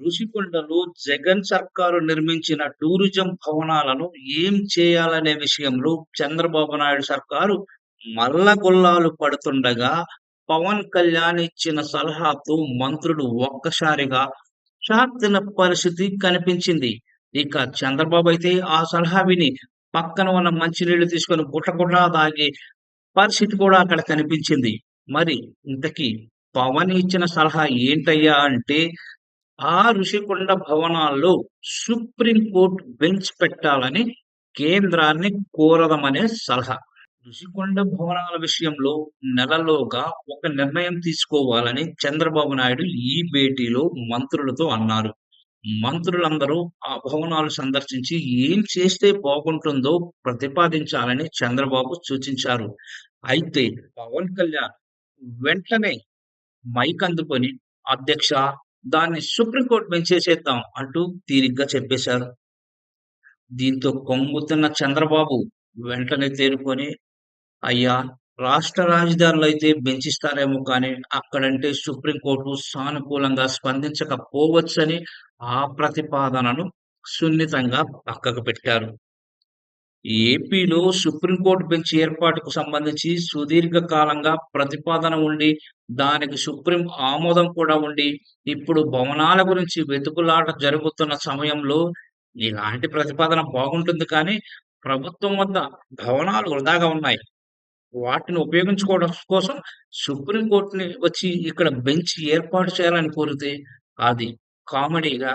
ఋషికొండలో జగన్ సర్కారు నిర్మించిన టూరిజం భవనాలను ఏం చేయాలనే విషయంలో చంద్రబాబు నాయుడు సర్కారు మల్లగొల్లాలు పడుతుండగా పవన్ కళ్యాణ్ ఇచ్చిన సలహాతో మంత్రులు ఒక్కసారిగా షాక్ పరిస్థితి కనిపించింది. ఇక చంద్రబాబు అయితే ఆ సలహా విని పక్కన ఉన్న మంచినీళ్ళు తీసుకొని గుట్టగుట్టా తాగే పరిస్థితి కూడా అక్కడ కనిపించింది. మరి ఇంతకీ పవన్ ఇచ్చిన సలహా ఏంటయ్యా అంటే ఆ ఋషికొండ భవనాల్లో సుప్రీంకోర్టు బెంచ్ పెట్టాలని కేంద్రాన్ని కోరదమనే సలహా. ఋషికొండ భవనాల విషయంలో నెలలోగా ఒక నిర్ణయం తీసుకోవాలని చంద్రబాబు నాయుడు ఈ భేటీలో మంత్రులతో అన్నారు. మంత్రులందరూ ఆ భవనాలు సందర్శించి ఏం చేస్తే బాగుంటుందో ప్రతిపాదించాలని చంద్రబాబు సూచించారు. అయితే పవన్ కళ్యాణ్ వెంటనే మైక్ అందుకొని అధ్యక్ష దాన్ని సుప్రీంకోర్టు పెంచేసేద్దాం అంటూ తీరిగ్గా చెప్పేశారు. దీంతో కొంగుతున్న చంద్రబాబు వెంటనే తేరుకొని అయ్యా రాష్ట్ర రాజధానులు అయితే బెంచిస్తారేమో కానీ అక్కడంటే సుప్రీంకోర్టు సానుకూలంగా స్పందించకపోవచ్చని ఆ ప్రతిపాదనను సున్నితంగా పక్కకు పెట్టారు. ఏపీలో సుప్రీంకోర్టు బెంచ్ ఏర్పాటుకు సంబంధించి సుదీర్ఘ కాలంగా ప్రతిపాదన ఉండి దానికి సుప్రీం ఆమోదం కూడా ఉండి ఇప్పుడు భవనాల గురించి వెతుకులాట జరుగుతున్న సమయంలో ఇలాంటి ప్రతిపాదన బాగుంటుంది కానీ ప్రభుత్వం వద్ద భవనాలు వృధాగా ఉన్నాయి. వాటిని ఉపయోగించుకోవడం కోసం సుప్రీంకోర్టుని వచ్చి ఇక్కడ బెంచ్ ఏర్పాటు చేయాలని కోరితే అది కామెడీగా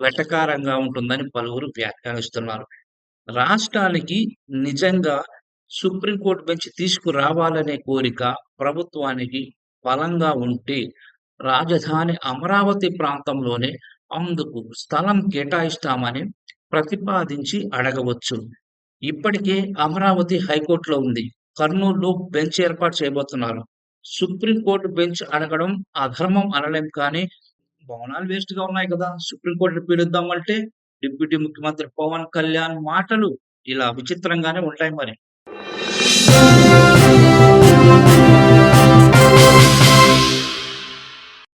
వెటకారంగా ఉంటుందని పలువురు వ్యాఖ్యానిస్తున్నారు. రాష్ట్రానికి నిజంగా సుప్రీంకోర్టు బెంచ్ తీసుకురావాలనే కోరిక ప్రభుత్వానికి బలంగా ఉంటే రాజధాని అమరావతి ప్రాంతంలోనే అందుకు స్థలం కేటాయిస్తామని ప్రతిపాదించి అడగవచ్చు. ఇప్పటికే అమరావతి హైకోర్టులో ఉంది. కర్నూలులో బెంచ్ ఏర్పాటు చేయబోతున్నారు. సుప్రీంకోర్టు బెంచ్ అడగడం అధర్మం అనలేం కానీ భవనాలు వేస్ట్గా ఉన్నాయి కదా. సుప్రీంకోర్టు పిలుద్దాం అంటే డిప్యూటీ ముఖ్యమంత్రి పవన్ కళ్యాణ్ మాటలు ఇలా విచిత్రంగానే ఉంటాయి మరి.